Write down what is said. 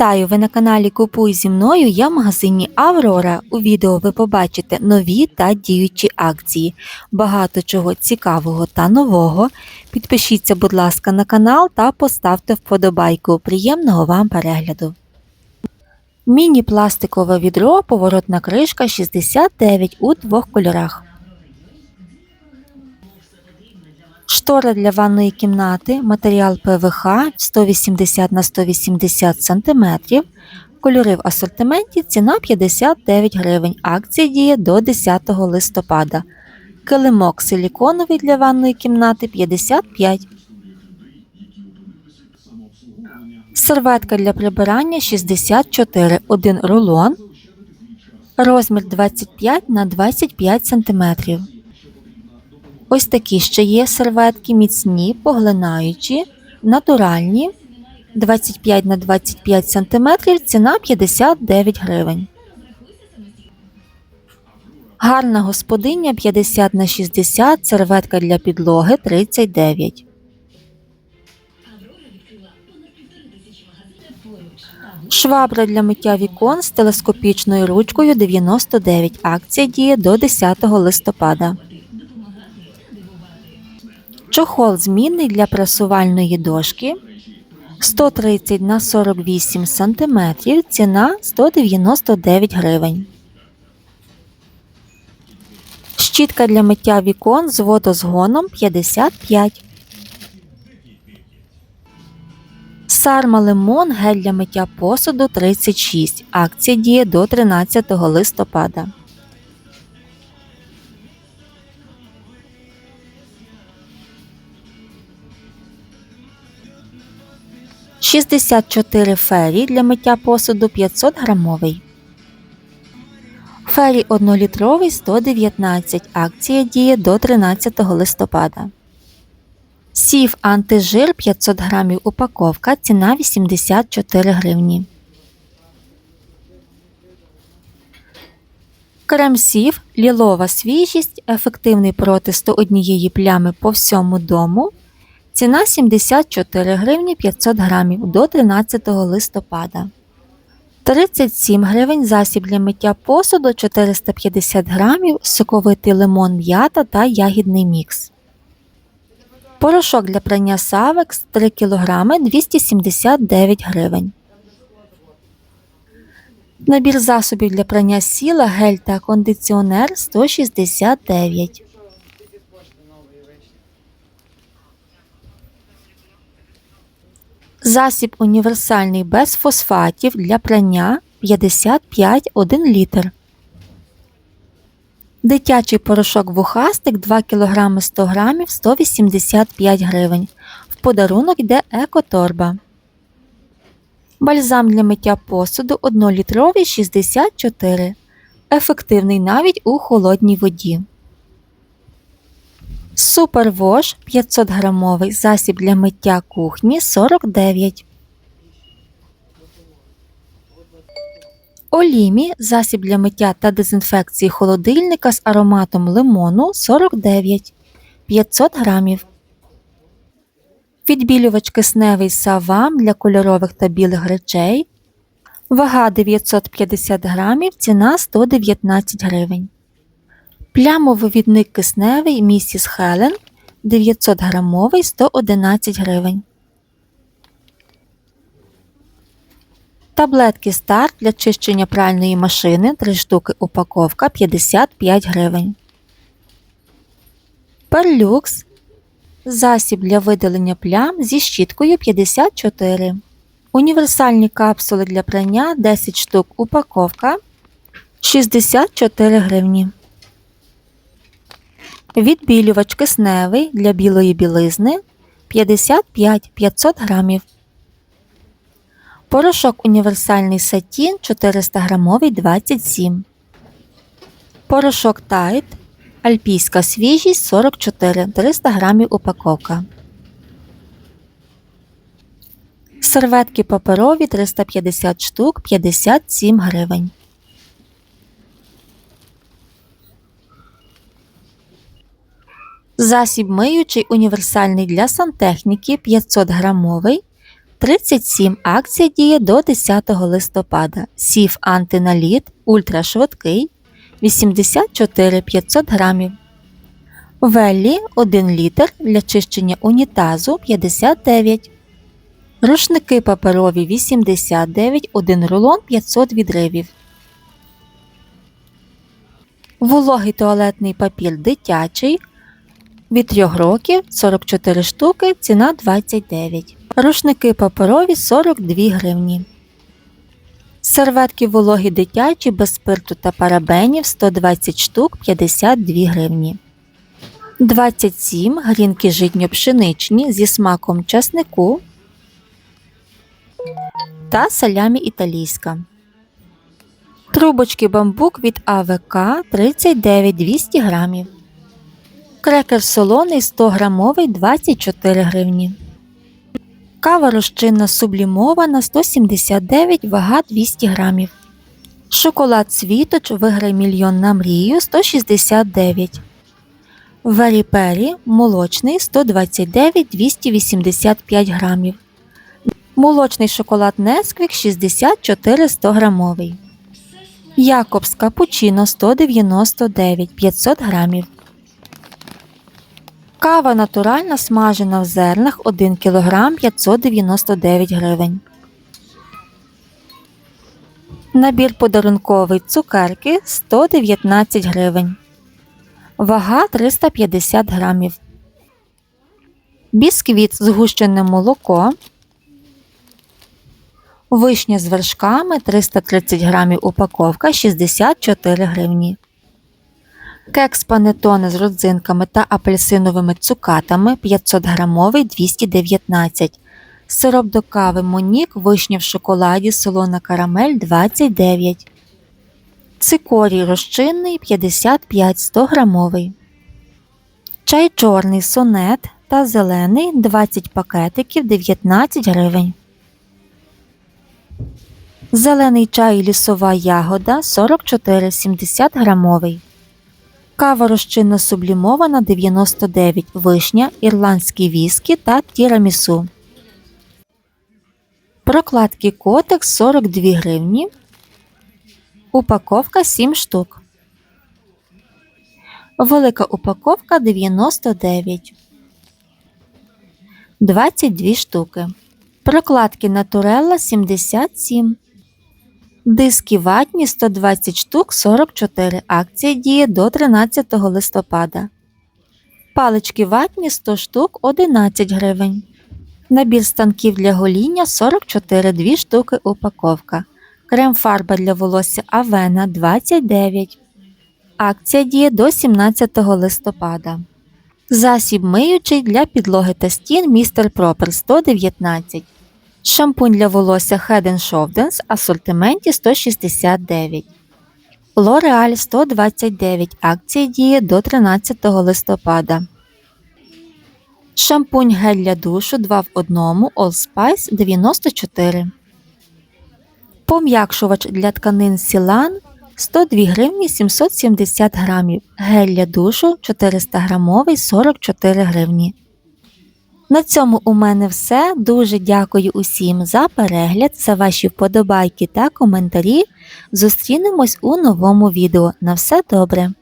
Вітаю! Ви на каналі Купуй зі мною. Я в магазині Аврора. У відео ви побачите нові та діючі акції, багато чого цікавого та нового. Підпишіться, будь ласка, на канал та поставте вподобайку. Приємного вам перегляду. Міні-пластикове відро, поворотна кришка 69 у двох кольорах. Штора для ванної кімнати, матеріал ПВХ 180 на 180 см. Кольори в асортименті, ціна 59 гривень. Акція діє до 10 листопада. Килимок силіконовий для ванної кімнати 55. Серветка для прибирання 64, один рулон. Розмір 25 на 25 см. Ось такі ще є серветки міцні, поглинаючі, натуральні. 25 на 25 см, ціна 59 гривень. Гарна господиня 50 на 60, серветка для підлоги 39. Швабра для миття вікон з телескопічною ручкою 99. Акція діє до 10 листопада. Чохол змінний для прасувальної дошки 130 на 48 см, ціна 199 гривень. Щітка для миття вікон з водозгоном 55. Сарма лимон гель для миття посуду 36. Акція діє до 13 листопада. Шістдесят чотири фері для миття посуду 500 грамовий. Фері 1-літровий 119. Акція діє до 13 листопада. Сів антижир 500 грамів упаковка. Ціна 84 гривні. Крем сів, лілова свіжість, ефективний проти 101 плями по всьому дому. Ціна 74 гривні 500 грамів до 13 листопада. 37 гривень засіб для миття посуду 450 грамів, соковитий лимон м'ята та ягідний мікс. Порошок для прання Савекс 3 кг 279 гривень. Набір засобів для прання сіла, гель та кондиціонер 169. Засіб універсальний без фосфатів для прання 55 1 літр. Дитячий порошок вухастик 2 кг 100 г 185 гривень. В подарунок йде екоторба. Бальзам для миття посуду 1 літровий 64. Ефективний навіть у холодній воді. Супервош 500 грамовий засіб для миття кухні 49. Олімі засіб для миття та дезінфекції холодильника з ароматом лимону 49 500 грамів. Відбілювач кисневий савам для кольорових та білих речей. Вага 950 грамів, ціна 119 гривень. Плямовивідник кисневий місіс Хелен 900 грамовий 111 гривень. Таблетки старт для чищення пральної машини 3 штуки упаковка 55 гривень. Перлюкс засіб для видалення плям зі щіткою 54. Універсальні капсули для прання 10 штук упаковка 64 гривні. Відбілювач кисневий для білої білизни 55 500 грамів. Порошок універсальний сатін 400 грамовий 27. Порошок Тайт. Альпійська свіжість 44 300 грамів упаковка. Серветки паперові 350 штук 57 гривень. Засіб миючий універсальний для сантехніки 500 грамовий 37 акція діє до 10 листопада. Сів антиналіт ультрашвидкий 84 500 грамів. Веллі 1 літр для чищення унітазу 59. Рушники паперові 89, 1 рулон 500 відривів. Вологий туалетний папір дитячий від 3 років 44 штуки, ціна 29. Рушники паперові 42 гривні. Серветки вологі дитячі без спирту та парабенів 120 штук 52 гривні. 27 грінки житньо-пшеничні зі смаком часнику та салямі італійська. Трубочки бамбук від АВК 39 200 грамів. Крекер солоний 100 грамовий 24 гривні. Кава розчинна сублімована 179 вага 200 грамів. Шоколад світоч виграй мільйон на мрію 169. Вері Пері молочний 129 285 грамів. Молочний шоколад Несквік 64 100 грамовий. Якобс капучино 199 500 грамів. Кава натуральна смажена в зернах 1 кг 599 гривень. Набір подарунковий цукерки 119 гривень. Вага 350 грамів. Бісквіт згущене молоко. Вишня з вершками 330 грамів упаковка 64 гривні. Кекс панетоне з родзинками та апельсиновими цукатами 500 грамовий 219. Сироп до кави Монік, вишня в шоколаді, солона карамель 29. Цикорій розчинний 55 100 грамовий. Чай чорний сонет та зелений 20 пакетиків 19 гривень. Зелений чай лісова ягода 44,70 грамовий. Кава розчинна сублімована 99 вишня, ірландські віскі та тірамісу. Прокладки котекс 42 гривні. Упаковка 7 штук. Велика упаковка 99. 22 штуки. Прокладки Натурелла 77. Диски ватні 120 штук 44. Акція діє до 13 листопада. Палички ватні 100 штук 11 гривень. Набір станків для гоління 44 2 штуки упаковка. Крем фарба для волосся Авена 29. Акція діє до 17 листопада. Засіб миючий для підлоги та стін Містер Пропер 119. Шампунь для волосся Head Shoulders асортименті 169. L'Oreal 129. Акція діє до 13 листопада. Шампунь гель для душу 2 в 1 Allspice 94. Пом'якшувач для тканин Сілан 102 гривні 770 грамів. Гель для душу 400 грамовий 44 гривні. На цьому у мене все. Дуже дякую усім за перегляд, за ваші вподобайки та коментарі. Зустрінемось у новому відео. На все добре!